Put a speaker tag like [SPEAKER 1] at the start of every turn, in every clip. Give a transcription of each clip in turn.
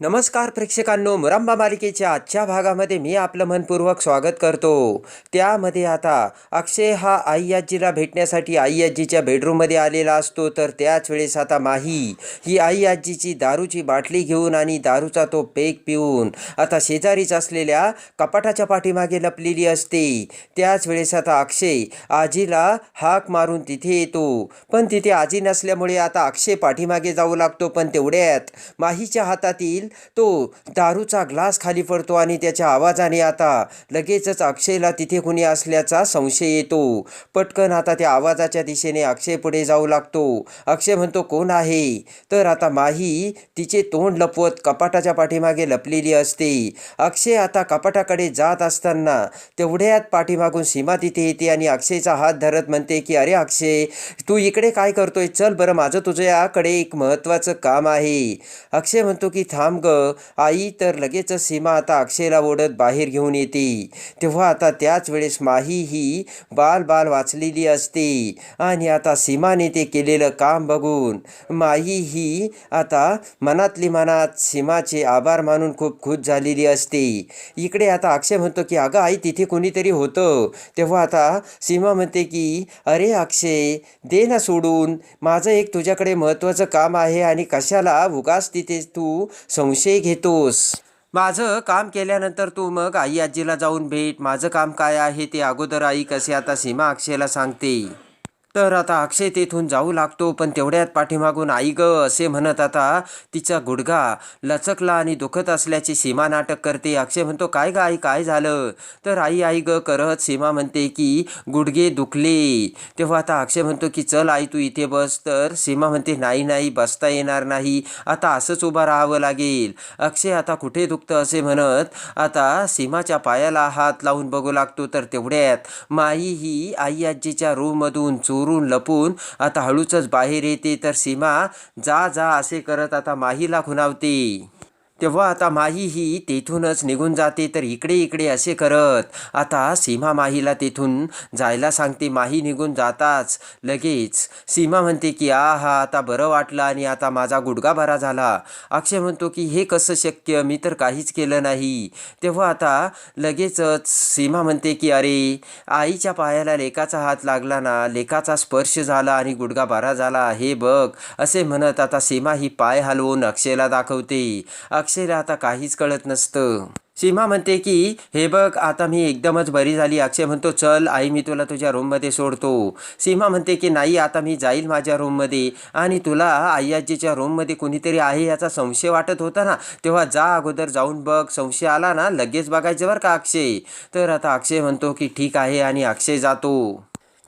[SPEAKER 1] नमस्कार प्रेक्षकांनो मुरांबा मालिकेच्या आजच्या भागामध्ये मी आपलं मनपूर्वक स्वागत करतो. त्यामध्ये आता अक्षय हा आई आजीला भेटण्यासाठी आई आजीच्या बेडरूममध्ये आलेला असतो. तर त्याच वेळेस आता माही ही आई आजीची दारूची बाटली घेऊन आणि दारूचा तो पेक पिऊन आता शेजारीच असलेल्या कपाटाच्या पाठीमागे लपलेली असते. त्याच वेळेस आता अक्षय आजीला हाक मारून तिथे येतो. पण तिथे आजी नसल्यामुळे आता अक्षय पाठीमागे जाऊ लागतो. पण तेवढ्यात माहीच्या हातातील तो दारूचा ग्लास खाली पडतो आणि त्याच्या आवाजाने आता लगेचच अक्षयला तिथे कुणी असल्याचा संशय येतो. पटकन आता त्या आवाजाच्या दिशेने अक्षय पुढे जाऊ लागतो. अक्षय म्हणतो कोण आहे? तर आता माही तिचे तोंड लपवत कपाटाच्या पाठीमागे लपलेली असते. अक्षय आता कपाटाकडे जात असताना तेवढ्यात पाठीमागून सीमा तिथे येते आणि अक्षयचा हात धरत म्हणते की अरे अक्षय तू इकडे काय करतोय? चल बरं माझं तुझ्याकडे एक महत्त्वाचं काम आहे. अक्षय म्हणतो की थांब ग आई तर लगेचच सीमा आता अक्षयला ओढत बाहेर घेऊन येते. तेव्हा आता त्याच वेळेस माही ही बाल बाल वाचलेली असते. आणि आता सीमाने ते केलेलं काम बघून माही ही आता मनातली मनात सीमाचे आभार मानून खूप खुश झालेली असते. इकडे आता अक्षय म्हणतो की अगं आई तिथे कोणीतरी होतं. तेव्हा आता सीमा म्हणते की अरे अक्षय दे ना सोडून. माझं एक तुझ्याकडे महत्त्वाचं काम आहे आणि कशाला उगाच तिथे तू संशय घेतोस. माझं काम केल्यानंतर तू मग आई आजीला जाऊन भेट. माझं काम काय आहे ते अगोदर आई कसे आता सीमा अक्षयला सांगते. तर आता अक्षय तेथून जाऊ लागतो पण तेवढ्यात पाठीमागून आई ग असे म्हणत आता तिचा गुडघा लचकला आणि दुखत असल्याची सीमा नाटक करते. अक्षय म्हणतो काय ग आई काय झालं? तर आई आई ग करत सीमा म्हणते की गुडघे दुखले. तेव्हा आता अक्षय म्हणतो की चल आई तू इथे बस. तर सीमा म्हणते नाही नाही बसता येणार नाही. आता असंच उभं राहावं लागेल. अक्षय आता कुठे दुखतं असे म्हणत आता सीमाच्या पायाला हात लावून बघू लागतो. तर तेवढ्यात माई ही आई आजीच्या रूममधून चोरून लपून आता हळूचच बाहेर येते तर सीमा जा जा असे करत आता माहीला खुणावते. तेव्हा आता माही ही तेथूनच निघून जाते तर इकडे इकडे असे करत. आता सीमा माहीला तेथून जायला सांगते माही निघून जाताच. लगेच सीमा म्हणते की आ हा आता बरं वाटलं आणि आता माझा गुडगा बरा झाला. अक्षय म्हणतो की हे कसं शक्य? मी तर काहीच केलं नाही. तेव्हा आता लगेचच सीमा म्हणते की अरे आईच्या पायाला लेकाचा हात लागला ना लेकाचा स्पर्श झाला आणि गुडगा बरा झाला. हे बघ असे म्हणत आता सीमा ही पाय हलवून अक्षयला दाखवते. अक्षयला आता काहीच कळत नसतं. सीमा म्हणते की हे बघ आता मी एकदमच बरी झाली. अक्षय म्हणतो चल आई मी तुला तुझ्या रूममध्ये सोडतो. सीमा म्हणते की नाही आता मी जाईल माझ्या रूममध्ये. आणि तुला आई आजीच्या रूममध्ये कुणीतरी आहे याचा संशय वाटत होता ना तेव्हा जा अगोदर जाऊन बघ. संशय आला ना लगेच बघायचं बरं का अक्षय. तर आता अक्षय म्हणतो की ठीक आहे आणि अक्षय जातो.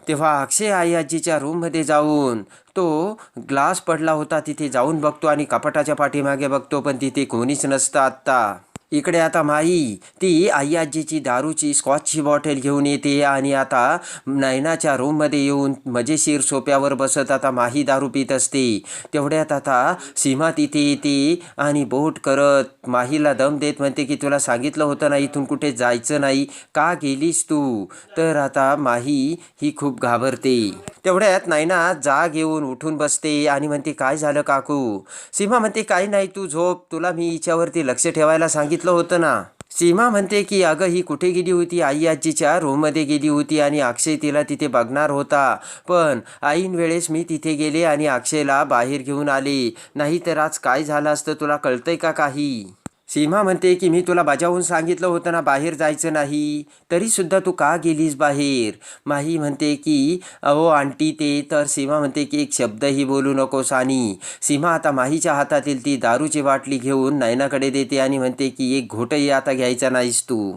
[SPEAKER 1] तेव्हा अक्षय आई आजीच्या रूममध्ये जाऊन तो ग्लास पडला होता तिथे जाऊन बघतो आणि कपाटाच्या पाठीमागे बघतो पण तिथे कोणीच नसतं आत्ता. इकडे आता माई ती आई आजीची दारूची स्कॉचची बॉटल घेऊन येते आणि आता नयनाच्या रूममध्ये येऊन मजेशीर सोप्यावर बसत आता माही दारू पित असते. तेवढ्यात आता सीमा तिथे येते आणि बोट करत माहीला दम देत म्हणते की तुला सांगितलं होतं ना इथून कुठे जायचं नाही? का गेलीस तू? तर आता माही ही खूप घाबरते. तेवढ्यात नायना जाग येऊन उठून बसते आणि म्हणते काय झालं काकू? सीमा म्हणते काही नाही तू झोप. तुला मी हिच्यावरती लक्ष ठेवायला सांगितलं होतं ना. सीमा म्हणते की अगं ही कुठे गेली होती? आई आजीच्या रूममध्ये गेली होती आणि अक्षय तिला तिथे बघणार होता. पण ऐन वेळेस मी तिथे गेले आणि अक्षयला बाहेर घेऊन आले. नाही तर आज काय झालं असतं? तुला कळतंय का काही? सीमा म्हणते की मी तुला बजावून सांगितलं होतं ना बाहेर जायचं नाही. तरी सुद्धा तू का गेलीस बाहेर? माही म्हणते की अहो आंटी ते तर सीमा म्हणते की एक शब्दही बोलू नकोस आणि. सीमा आता माहीच्या हातातील ती दारूची बाटली घेऊन नयनाकडे देते आणि म्हणते की एक घोटही आता घ्यायचा नाहीस तू.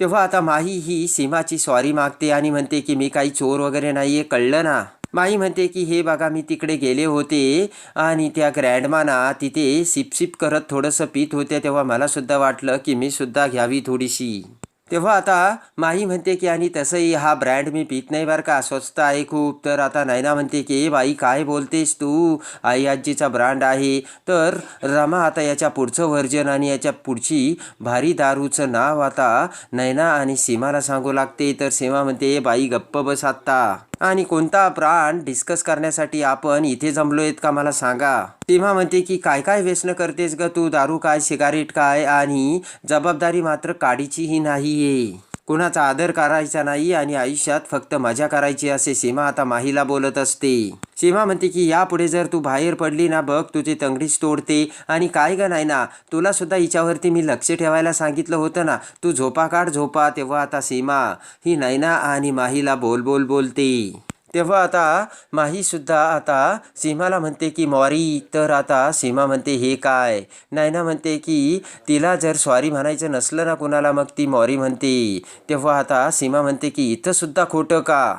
[SPEAKER 1] तेव्हा आता माही ही सीमाची सॉरी मागते आणि म्हणते की मी काही चोर वगैरे नाही आहे कळलं ना? माई म्हणते की हे बघा मी तिकडे गेले होते आणि त्या ग्रँडमाना तिथे सिपसिप करत थोडंसं पित होत्या तेव्हा मलासुद्धा वाटलं की मी सुद्धा घ्यावी थोडीशी. तेव्हा आता माही म्हणते की आणि तसंही हा ब्रँड मी पित नाही बरं का स्वस्त आहे खूप. तर आता नैना म्हणते की ए बाई काय बोलतेस तू? आई आजीचा ब्रँड आहे. तर रमा आता याच्या पुढचं व्हर्जन आणि याच्या पुढची भारी दारूचं नाव आता नैना आणि सीमाला सांगू लागते. तर सीमा म्हणते ए बाई गप्प बस आत्ता. आणि कोणता ब्रांड डिस्कस करण्यासाठी आपण इथे जमलो आहेत का मला सांगा? सीमा म्हणते की काय काय व्यसन करतेस ग तू? दारू काय सिगारेट काय? आणि जबाबदारी मात्र काडीचीही नाहीये. कुणाचा आदर करायचा नाही आणि आयुष्यात फक्त मजा करायची असे सीमा आता माहीला बोलत असते. सीमा म्हणते की यापुढे जर तू बाहेर पडली ना बघ तुझी तंगडीच तोडते. आणि काय गं नाही ना तुला सुद्धा हिच्यावरती मी लक्ष ठेवायला सांगितलं होतं ना. तू झोपा काढ झोपा तेव्हा आता सीमा ही नैना आणि माहीला बोल बोल बोलते. तेव्हा आता माहीसुद्धा आता सीमाला म्हणते की मॉरी तर आता सीमा म्हणते हे काय? नायना म्हणते की तिला जर सॉरी म्हणायचं नसलं ना कुणाला मग ती मॉरी म्हणते. तेव्हा आता सीमा म्हणते की इथंसुद्धा खोटं का?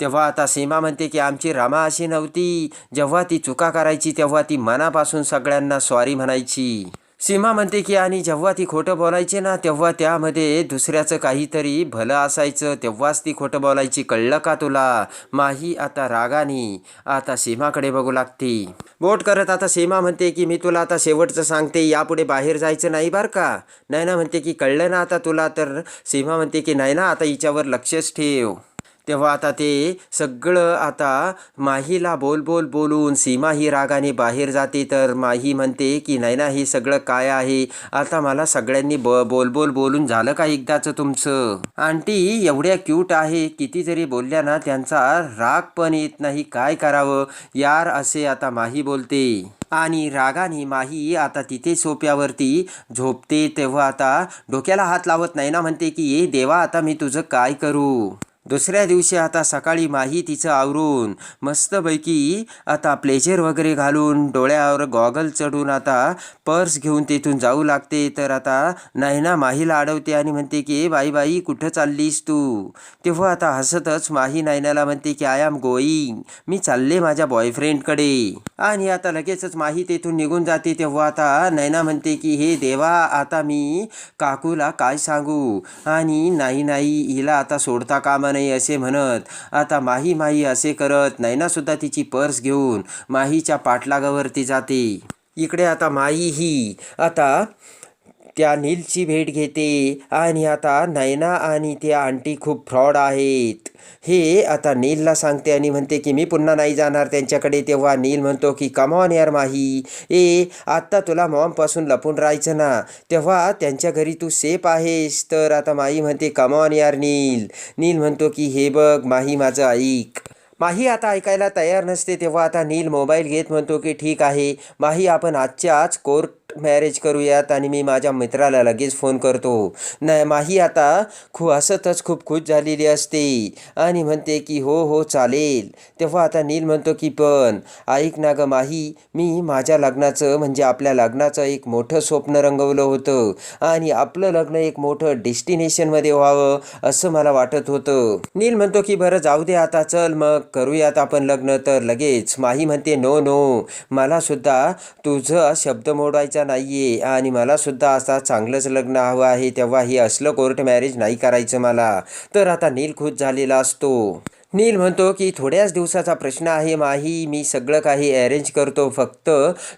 [SPEAKER 1] तेव्हा आता सीमा म्हणते की आमची रामा अशी नव्हती. जेव्हा ती चुका करायची तेव्हा ती मनापासून सगळ्यांना सॉरी म्हणायची. सीमा म्हणते की आणि जेव्हा ती खोटं बोलायची ना तेव्हा त्यामध्ये दुसऱ्याचं काहीतरी भलं असायचं. तेव्हाच ती खोटं बोलायची. कळलं का तुला? माही आता रागाने. आता सीमाकडे बघू लागते. बोट करत आता सीमा म्हणते की मी तुला आता शेवटचं सांगते. यापुढे बाहेर जायचं नाही बरं का? नैना म्हणते की कळलं ना आता तुला? तर सीमा म्हणते की नाही ना आता हिच्यावर लक्षच ठेव. तेव्हा आता ते सगळं आता माहीला बोल बोल बोलून सीमा ही रागाने बाहेर जाते. तर माही म्हणते की नाही ना हे सगळं काय आहे? आता मला सगळ्यांनी ब बोल बोल बोलून झालं का एकदाचं तुमचं? आंटी एवढ्या क्यूट आहे. किती जरी बोलल्या ना त्यांचा राग पण येत नाही. काय करावं? यार असे आता माही बोलते. आणि रागाने माही आता तिथे सोप्यावरती झोपते. तेव्हा आता डोक्याला हात लावत नाही ना म्हणते की ये देवा आता मी तुझं काय करू? दुसऱ्या दिवशी आता सकाळी माही तिचं आवरून मस्तपैकी आता प्लेजर वगैरे घालून डोळ्यावर गॉगल चढून आता पर्स घेऊन तिथून जाऊ लागते. तर आता नैना माहीला अडवते आणि म्हणते की बाई बाई कुठं चाललीस तू? तेव्हा आता हसतच माही नैनाला म्हणते की आय एम गोईंग मी चालले माझ्या बॉयफ्रेंडकडे आणि आता लगेचच माही तेथून निघून जाते. तेव्हा आता नैना म्हणते की हे देवा आता मी काकूला काय सांगू? आणि नाही नाही हिला आता सोडता कामा नाही असे म्हणत. आता माही माही असे करत नैनासुद्धा तिची पर्स घेऊन माहीच्या पाठलागावरती जाते. इकडे आता माई ही. आता त्या नीलची भेट घेते. आणि आता नैना आणि त्या आंटी खूप फ्रॉड आहेत. हे आता नीलला सांगते आणि म्हणते की मी पुन्हा नाही जाणार त्यांच्याकडे. तेव्हा नील म्हणतो की कमॉन यार माही. ए आत्ता तुला मॉमपासून लपून राहायचं ना. तेव्हा त्यांच्या घरी तू सेफ आहेस. तर आता माही म्हणते कमॉन यार नील. नील म्हणतो की हे बघ माही माझं ऐक. माही आता ऐकायला तयार नसते. तेव्हा आता नील मोबाईल घेत म्हणतो की ठीक आहे. माही आपण आजच्या आज कोर्ट मॅरेज करूयात आणि मी माझ्या मित्राला लगेच फोन करतो. नाही माही आता खू हसतच खूप खुश झालेली असते. आणि म्हणते की हो हो चालेल. तेव्हा आता नील म्हणतो की पण ऐक ना ग माही मी माझ्या लग्नाचं म्हणजे आपल्या लग्नाचं एक मोठं स्वप्न रंगवलं होतं. आणि आपलं लग्न एक मोठं डेस्टिनेशनमध्ये व्हावं असं मला वाटत होतं. नील म्हणतो की बरं जाऊ दे आता चल मग करूयात आपण लग्न. तर लगेच माही म्हणते नो नो मला सुद्धा तुझं शब्द मोडायचा नाहीये. आणि मला सुद्धा असा चांगलंच लग्न हवं आहे तेव्हा हे असलं कोर्ट मॅरेज नाही करायचं मला. तर आता नील खुश झालेला असतो. नील म्हणतो की थोड्याच दिवसाचा प्रश्न आहे माही. मी सगळं काही अरेंज करतो. फक्त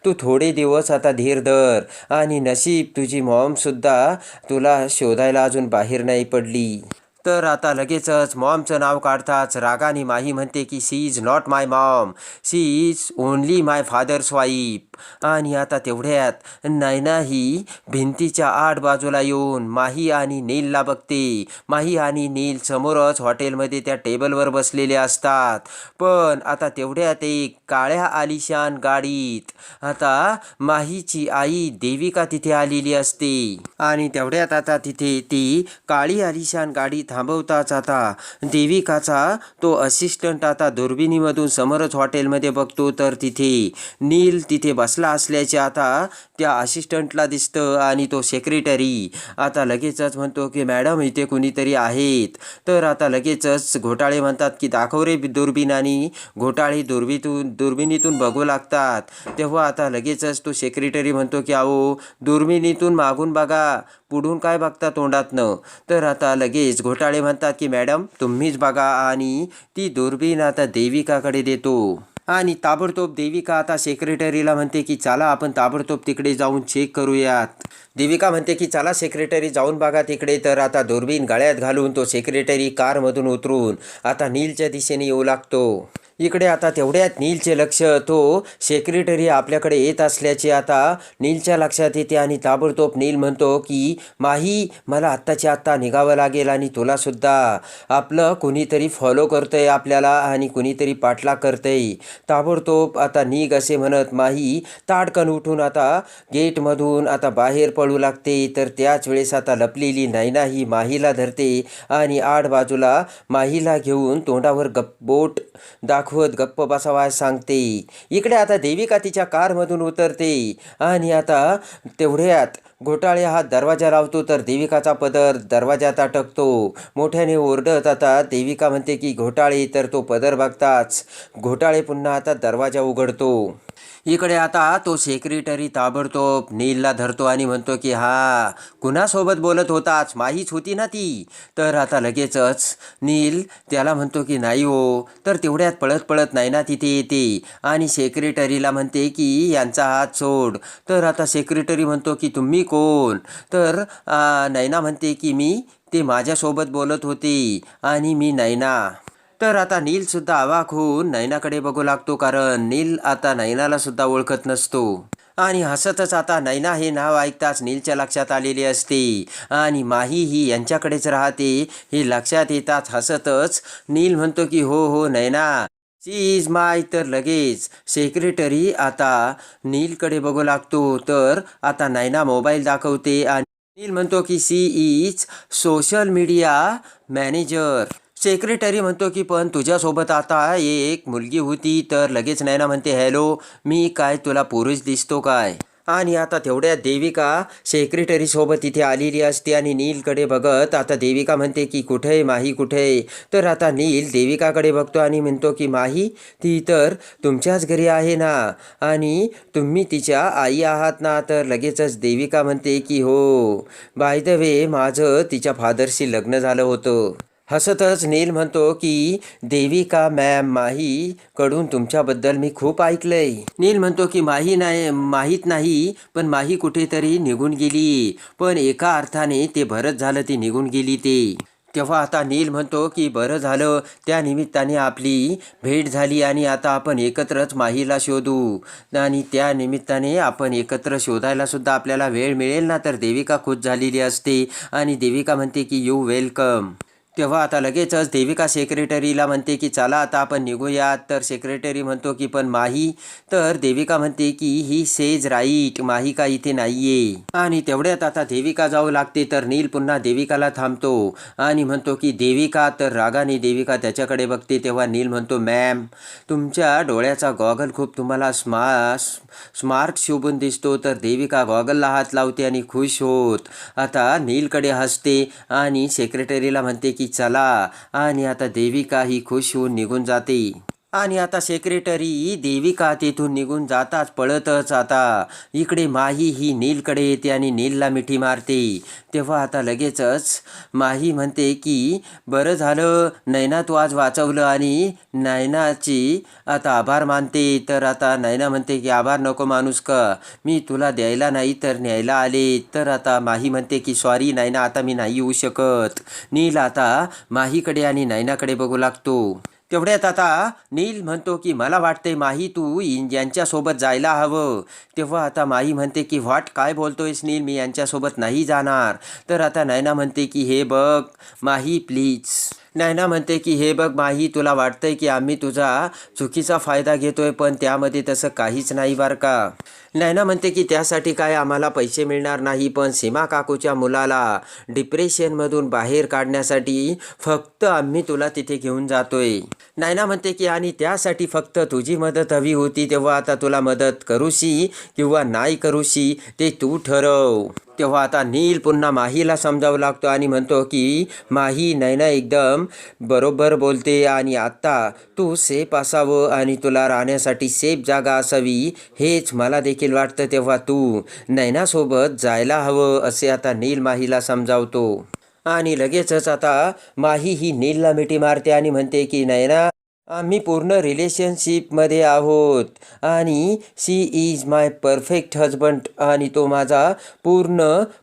[SPEAKER 1] तू थोडे दिवस आता धीर धर. आणि नशीब तुझी मॉमसुद्धा तुला शोधायला अजून बाहेर नाही पडली. तर आता लगेचच मॉमचं नाव काढताच रागाने माही म्हणते की she is not my mom she is only my father's wife आणि आता तेवढ्यात नैना ही भिंतीच्या आठ बाजूला येऊन माही आणि नीलला बघते. माही आणि नील समोरच हॉटेलमध्ये त्या टेबलवर बसलेले असतात. पण आता तेवढ्यात एक काळ्या आलिशान गाडीत आता माहीची आई देविका तिथे आलेली असते. आणि तेवढ्यात आता तिथे ती काळी आलिशान गाडी थांबवताच आता देविकाचा तो असिस्टंट आता दुर्बिणीमधून समोरच हॉटेलमध्ये बघतो तर तिथे नील तिथे बसला असल्याचे आता त्या असिस्टंटला दिसतं आणि तो सेक्रेटरी आता लगेचच म्हणतो की मॅडम इथे कुणीतरी आहेत. तर आता लगेचच घोटाळे म्हणतात की दाखव रे दुर्बीन आणि घोटाळे दुर्बीतून दुर्बिणीतून बघू लागतात. तेव्हा आता लगेचच तो सेक्रेटरी म्हणतो की अहो दुर्बिणीतून मागून बघा पुढून काय बघता तोंडातनं? तर आता लगेच घोटाळे म्हणतात की मॅडम तुम्हीच बघा आणि ती दुर्बीण आता देविकाकडे देतो. आणि ताबडतोब देविका आता सेक्रेटरीला म्हणते की चला आपण ताबडतोब तिकडे जाऊन चेक करूयात. देविका म्हणते की चला सेक्रेटरी जाऊन बघा तिकडे. तर आता दुर्बीन गळ्यात घालून तो सेक्रेटरी कारमधून उतरून आता नीलच्या दिशेने येऊ लागतो. इकडे आता तेवढ्यात नीलचे लक्ष तो सेक्रेटरी आपल्याकडे येत असल्याचे आता नीलच्या लक्षात येते आणि ताबडतोब नील म्हणतो की माही मला आत्ताच्या आत्ता निघावं लागेल आणि तुलासुद्धा. आपलं कुणीतरी फॉलो करतंय आपल्याला आणि कुणीतरी पाठलाग करतंय. ताबडतोब आता निघ असे म्हणत माही ताडकन उठून आता गेटमधून आता बाहेर पड पळू लागते. तर त्याच वेळेस आता लपलेली नैना ही माहीला धरते आणि आड बाजूला माहीला घेऊन तोंडावर गप बोट दाखवत गप्प बसावा सांगते. इकडे आता देविका तिच्या कारमधून उतरते आणि आता तेवढ्यात घोटाळे हा दरवाजा लावतो. तर देविकाचा पदर दरवाजात अटकतो मोठ्याने ओरडत आता देविका म्हणते की घोटाळे तर तो पदर बघताच घोटाळे पुन्हा आता दरवाजा उघडतो. इकडे आता तो सेक्रेटरी ताबडतोब नीलला धरतो आणि म्हणतो की हा कुणासोबत बोलत होताच? माहीच होती ना ती. तर आता लगेचच नील त्याला म्हणतो की नाही हो तर तेवढ्यात पळत पळत नाही ना तिथे येते. आणि सेक्रेटरीला म्हणते की यांचा हात सोड. तर आता सेक्रेटरी म्हणतो की तुम्ही कोण? तर नैना म्हणते की मी ते माझ्यासोबत बोलत होते आणि मी नैना तर आता नीलसुद्धा अवाक होऊन नैनाकडे बघू लागतो कारण नील आता नैनाला सुद्धा ओळखत नसतो. आणि हसतच आता नैना हे नाव ऐकताच नीलच्या लक्षात आलेले असते. आणि माही ही यांच्याकडेच राहते. हे लक्षात येताच हसतच नील म्हणतो की हो हो नैना. सी इज माय तर लगेच. सेक्रेटरी आता नीलकडे बघू लागतो. तर आता नैना मोबाईल दाखवते आणि नील म्हणतो की she is social media manager. Secretary म्हणतो की पण तुझ्यासोबत आता एक मुलगी होती तर लगेच नैना म्हणते हॅलो मी काय तुला पुरुष दिसतो काय? आणि आता तेवढ्या देविका सेक्रेटरीसोबत इथे आलेली असते आणि नीलकडे बघत आता देविका म्हणते की कुठे आहे माही कुठे आहे? तर आता नील देविकाकडे बघतो आणि म्हणतो की माही ती तर तुमच्याच घरी आहे ना? आणि तुम्ही तिच्या आई आहात ना? तर लगेचच देविका म्हणते की हो बाय द वे माझं तिच्या फादरशी लग्न झालं होतं. हसतच नील म्हणतो की देविका मॅम माही कडून तुमच्याबद्दल मी खूप ऐकलंय. नील म्हणतो की माही नाही माहीत नाही पण माही कुठेतरी निघून गेली. पण एका अर्थाने ते भरत झालं ती निघून गेली ते. तेव्हा आता नील म्हणतो की बरं झालं त्या निमित्ताने आपली भेट झाली आणि आता आपण एकत्रच माहीला शोधू. आणि त्या निमित्ताने आपण एकत्र शोधायला सुद्धा आपल्याला वेळ मिळेल ना तर देविका खुश झालेली असते आणि देविका म्हणते की यू वेलकम तेव्हा आता लगेचच देविका सेक्रेटरीला म्हणते की चला आता आपण निघूयात. तर सेक्रेटरी म्हणतो की पण माही तर देविका म्हणते की ही सेज राईट माही का इथे नाहीये. आणि तेवढ्यात आता देविका जाऊ लागते तर नील पुन्हा देविकाला थांबतो आणि म्हणतो की देविका तर रागाने देविका त्याच्याकडे बघते तेव्हा नील म्हणतो मॅम तुमच्या डोळ्याचा गॉगल खूप तुम्हाला स्मा स्मार्ट शोभून दिसतो. तर देविका गॉगलला हात लावते आणि खुश होत. आता नीलकडे हसते आणि सेक्रेटरीला म्हणते की चला. आणि आता देविकाही खुश होऊन निघून जाते. आणि आता सेक्रेटरी देविका तेथून निघून जाताच पळतच आता. इकडे माही ही नीलकडे येते आणि नीलला मिठी मारते. तेव्हा आता लगेचच माही म्हणते की बरं झालं नैना तू आज वाचवलं आणि नैनाची आता आभार मानते. तर आता नैना म्हणते की आभार नको माणूस का? मी तुला द्यायला नाही तर न्यायला आले. तर आता माही म्हणते की सॉरी नैना आता मी नाही येऊ शकत. नील आता माहीकडे आणि नैनाकडे बघू लागतो. तेवढ्यात आता नील म्हणतो की मला वाटते माही तू इन- यांच्यासोबत जायला हवं. तेव्हा आता माही म्हणते की व्हॉट? काय बोलतोयस नील? मी यांच्यासोबत नाही जाणार. तर आता नैना म्हणते की हे बघ माही प्लीज. नायना म्हणते की हे बघ माही तुला वाटतंय की आम्ही तुझा चुकीचा फायदा घेतोय पण त्यामध्ये तसं काहीच नाही बरं का? नैना म्हणते की त्यासाठी काय आम्हाला पैसे मिळणार नाही पण सीमा काकूच्या मुलाला डिप्रेशनमधून बाहेर काढण्यासाठी फक्त आम्ही तुला तिथे घेऊन जातोय. नैना म्हणते की आणि त्यासाठी फक्त तुझी मदत हवी होती तेव्हा आता तुला मदत करूशी किंवा नाही करूशी ते तू ठरव. तेव्हा आता नील पुन्हा माहीला समजावं लागतो आणि म्हणतो की माही नैना एकदम बरोबर बोलते आणि आत्ता तू सेफ असावं आणि तुला राहण्यासाठी सेफ जागा असावी हेच मला देखील वाटतं तेव्हा तू नैनासोबत जायला हवं असे आता नील माहीला समजावतो. आणि लगेचच आता माही ही नीलला मिठी मारते आणि म्हणते की नैना आम्ही पूर्ण रिलेशनशिपमध्ये आहोत. आणि she is my perfect husband आणि तो माझा पूर्ण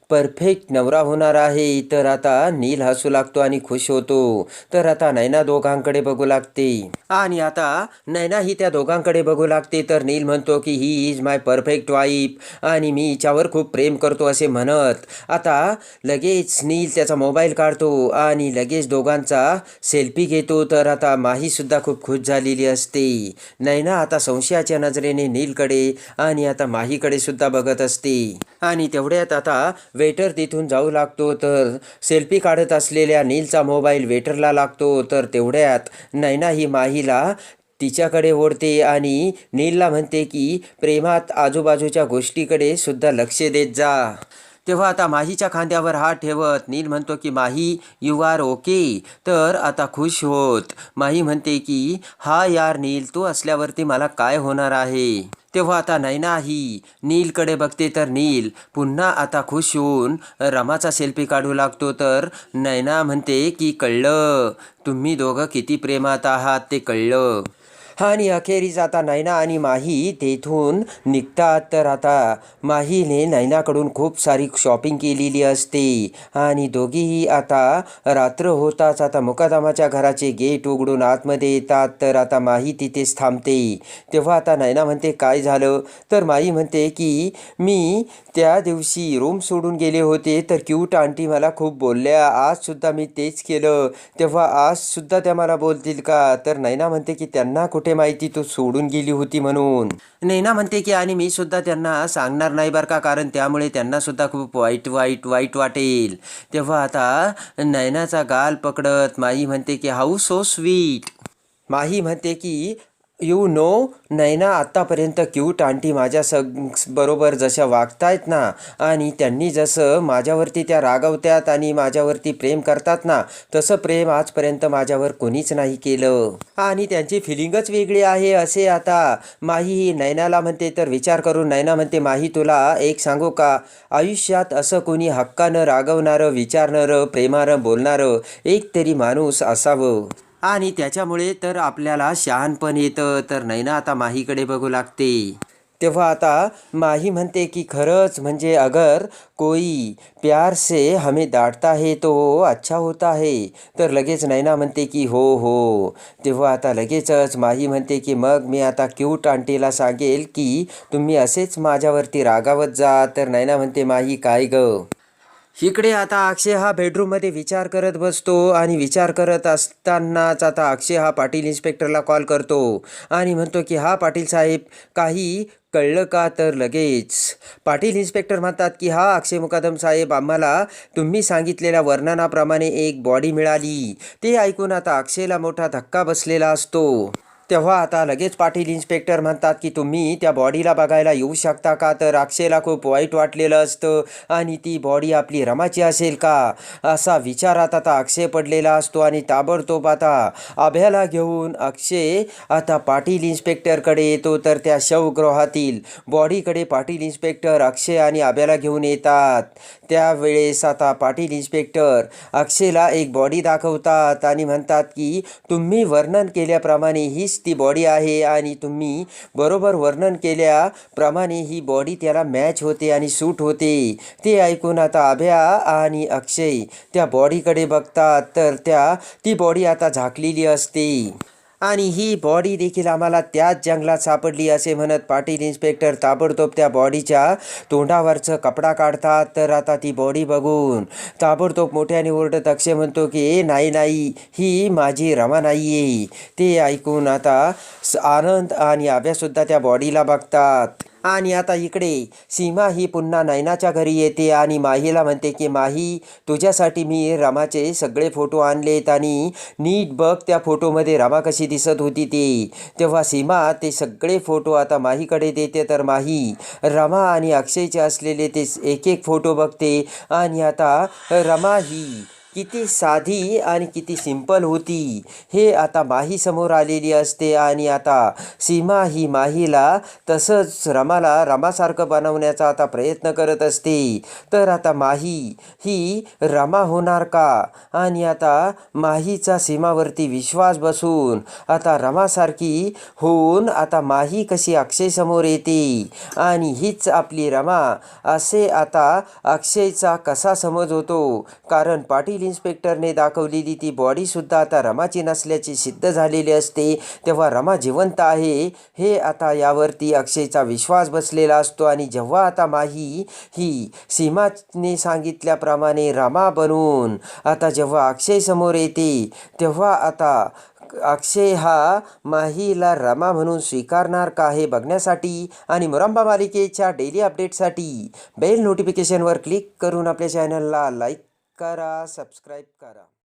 [SPEAKER 1] परफेक्ट नवरा होणार आहे. तर आता नील हसू लागतो आणि खुश होतो. तर आता नैना दोघांकडे बघू लागते. आणि आता नैना ही त्या दोघांकडे बघू लागते. तर नील म्हणतो की he is my perfect wife आणि मी हिच्यावर खूप प्रेम करतो असे म्हणत. आता लगेच नील त्याचा मोबाईल काढतो. आणि लगेच दोघांचा सेल्फी घेतो. तर आता माही सुद्धा खूप खुश झालेली असते. नैना आता संशयाच्या नजरेने नीलकडे आणि आता माहीकडे सुद्धा बघत असते. आणि तेवढ्यात आता वेटर तिथून जाऊ लागतो तर सेल्फी काढत असलेल्या नीलचा मोबाईल वेटरला लागतो तर तेवढ्यात नैना ही माहीला तिच्याकडे ओढते आणि नीलला म्हणते की प्रेमात आजूबाजूच्या गोष्टीकडे सुद्धा लक्ष देत जा. तेव्हा आता माहीच्या खांद्यावर हात ठेवत नील म्हणतो की माही यू आर ओके तर आता खुश होत. माही म्हणते की हा यार नील तू असल्यावरती मला काय होणार आहे? तेव्हा आता नैना ही नीलकडे बघते तर नील पुन्हा आता खुश होऊन रमाचा सेल्फी काढू लागतो तर नैना म्हणते की कळलं. तुम्ही दोघं किती प्रेमात आहात ते कळलं. आणि अखेरीस आता नैना आणि माही तेथून निघतात तर आता माहीने नैनाकडून खूप सारी शॉपिंग केलेली असते. आणि दोघीही आता रात्र होताच आता मुकादामाच्या घराचे गेट उघडून आतमध्ये येतात तर आता माही तिथेच थांबते. तेव्हा आता नैना म्हणते काय झालं? तर माही म्हणते की मी त्या दिवशी रूम सोडून गेले होते तर क्यूट आंटी मला खूप बोलल्या. आजसुद्धा मी तेच केलं. तेव्हा आजसुद्धा त्या मला बोलतील का? तर नैना म्हणते की त्यांना कुठे कुठे माहिती? तू सोडून गेली होती म्हणून. नैना म्हणते की आणि मी सुद्धा त्यांना सांगणार नाही बरं का कारण त्यामुळे त्यांना सुद्धा खूप वाईट वाईट वाईट वाटेल. तेव्हा आता नैनाचा गाल पकडत माही म्हणते की हाऊ सो स्वीट. माही म्हणते की यू नो नैना आत्तापर्यंत क्यूट आंटी माझ्या सग बरोबर जशा वागतायत ना आणि त्यांनी जसं माझ्यावरती त्या रागवत्यात आणि माझ्यावरती प्रेम करतात ना तसं प्रेम आजपर्यंत माझ्यावर कोणीच नाही केलं. आणि त्यांची फिलिंगच वेगळी आहे असे आता. माही ही नैनाला म्हणते तर विचार करून नैना म्हणते माही तुला एक सांगू का? आयुष्यात असं कोणी हक्कानं रागवणारं विचारणारं प्रेमानं बोलणारं एक तरी माणूस असावं. आणि त्याच्यामुळे तर आपल्याला शहाणपण येतं. तर नैना आता माहीकडे बघू लागते. तेव्हा आता माही म्हणते की खरंच म्हणजे अगर कोई प्यार से हमें दाटता है तो अच्छा होता है. तर लगेच नैना म्हणते की हो हो. तेव्हा आता लगेचच माही म्हणते की मग मी आता क्यूट आंटीला सांगेल की तुम्ही असेच माझ्यावरती रागावत जा. तर नैना म्हणते माही काय ग? इकडे आता अक्षय हा बेडरूममध्ये विचार करत बसतो आणि विचार करत असतानाच आता अक्षय हा पाटील इन्स्पेक्टरला कॉल करतो आणि म्हणतो की हा पाटील साहेब काही कळलं का तर लगेच? पाटील इन्स्पेक्टर म्हणतात की हा अक्षय मुकादम साहेब आम्हाला तुम्ही सांगितलेल्या वर्णनाप्रमाणे एक बॉडी मिळाली. ते ऐकून आता अक्षयला मोठा धक्का बसलेला असतो. तेव्हा आता लगेच पाटील इन्स्पेक्टर म्हणतात की तुम्ही त्या बॉडीला बघायला येऊ शकता का? तर अक्षयला खूप वाईट वाटलेलं असतं आणि ती बॉडी आपली रमाची असेल का? असा विचारात आता अक्षय पडलेला असतो आणि ताबडतोब आता अभ्याला घेऊन अक्षय आता पाटील इन्स्पेक्टरकडे येतो. तर त्या शवगृहातील बॉडीकडे पाटील इन्स्पेक्टर अक्षय आणि अभ्याला घेऊन येतात. त्यावेळेस आता पाटील इन्स्पेक्टर अक्षयला एक बॉडी दाखवतात आणि म्हणतात की तुम्ही वर्णन केल्याप्रमाणे ही हीच ती बॉडी आहे आणि तुम्ही बरोबर वर्णन केल्याप्रमाणे ही बॉडी त्याला मॅच होते आणि सूट होते. ते ऐकून आता अभ्या आणि अक्षय त्या बॉडीकडे बघतात. तर त्या ती बॉडी आता झाकलेली असते. आणि ही बॉडी देखील आम्हाला त्याच जंगलात सापडली असे म्हणत पाटील इन्स्पेक्टर ताबडतोब त्या बॉडीच्या तोंडावरचं कपडा काढतात. तर आता ती बॉडी बघून ताबडतोब मोठ्याने ओरडत अक्षय म्हणतो की ए नाही नाही ही माझी रमा नाही आहे ते ऐकून आता स- आनंद आणि आभ्यासुद्धा त्या बॉडीला बघतात. आणि आता इकडे सीमा ही पुन्हा नैनाच्या घरी येते आणि माहीला म्हणते की माही तुझ्यासाठी मी रमाचे सगळे फोटो आणलेत आणि नीट बघ त्या फोटोमध्ये रमा कशी दिसत होती ती. तेव्हा सीमा ते सगळे फोटो आता माहीकडे देते. तर माही रमा आणि अक्षयचे असलेले ते एक एक फोटो बघते. आणि आता रमा ही किती साधी आणि किती सिंपल होती. हे आता माही समोर आलेली असते आणि आता सीमा ही माहीला तसंच रमाला रमासारखं बनवण्याचा आता प्रयत्न करत असते. तर आता माही ही रमा होणार का? आणि आता माहीचा सीमावरती विश्वास बसून आता रमासारखी होऊन आता माही कशी अक्षयसमोर येते? आणि हीच आपली रमा असे आता अक्षयचा कसा समज होतो? कारण पाटील इन्स्पेक्टरने दाखवलेली ती बॉडीसुद्धा आता रमाची नसल्याची सिद्ध झालेली असते. तेव्हा रमा जिवंत आहे. हे आता यावरती अक्षयचा विश्वास बसलेला असतो आणि जेव्हा आता माही ही सीमाने सांगितल्याप्रमाणे रमा बनून आता जेव्हा अक्षय समोर येते तेव्हा आता अक्षय हा माहीला रमा म्हणून स्वीकारणार का हे बघण्यासाठी आणि मुरंबा मालिकेच्या डेली अपडेटसाठी बेल नोटिफिकेशनवर क्लिक करून आपल्या चॅनलला लाईक करा सबस्क्राईब करा.